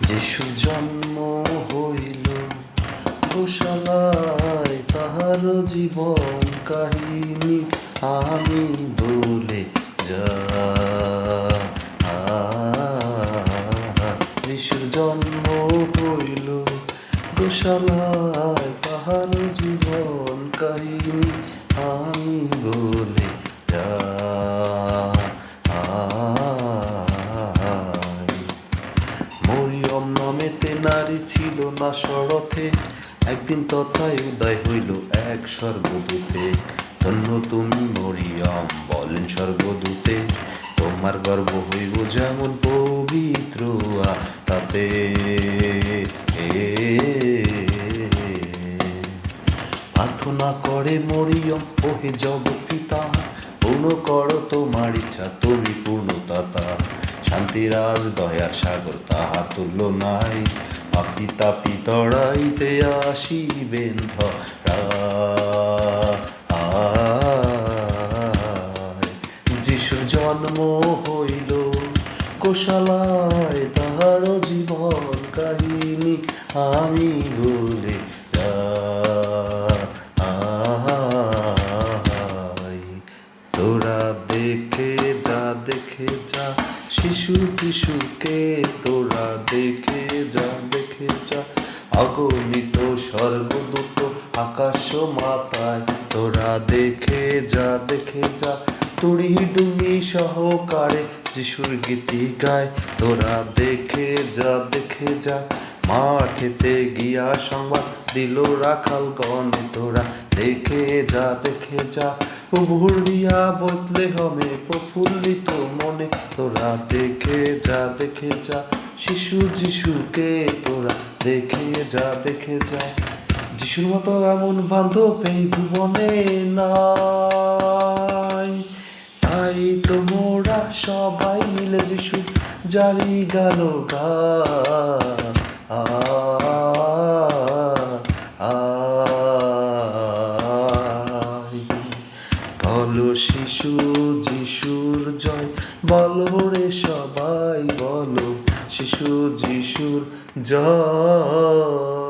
যিশু জন্ম হইল গোশালায় তাহার জীবন কাহিনী আমি বলে যা। যিশুর জন্ম হইল গোশালায় নারী ছিল না শরথে। একদিন তথায় উদয় হইল এক স্বর্গদূতে। ধন্য তুমি মরিয়ম, বলেন স্বর্গদূতে। তোমার গর্ব হইব যেমন পবিত্র তাতে প্রার্থনা করে মরিয়ম, ওহে জগৎ পিতা, পূর্ণ করো তোমার ইচ্ছা, তুমি পূর্ণতা শান্তিরাজ, দয়ার সাগর তাহা তুল্য নাই। আপি তাপি তড়াইতে আসিবেন যিশুর জন্ম হইল, কোশালায় তাহার জীবন কাহিনী আমি বলে শিশু কিশুকে তোরা দেখে যা দেখে যা। অগণিত স্বর্গদূত আকাশ মাতায় তোরা দেখে যা দেখে যা। তুড়ি ডুঙ্গি সহকারে যিশুর গীতি গায়, তোরা দেখে যা দেখে যা। মাঠেতে গিয়া সংবাদ দিল রাখাল গণে তোরা দেখে যা দেখে যা। উভুরিয়া বদলে হবে প্রফুল্লিত মনে। তোরা দেখে যা দেখে যা। শিশু যিশুকে তোরা দেখে যা দেখে যা। যিশুর মতো এমন বান্ধব এই ভুবনে নাই। তাই তো মোরা সবাই মিলে যিশু জারি গেল গা। শিশু যিশুর জয়। বলো রে সবাই বলো শিশু যিশুর জয়।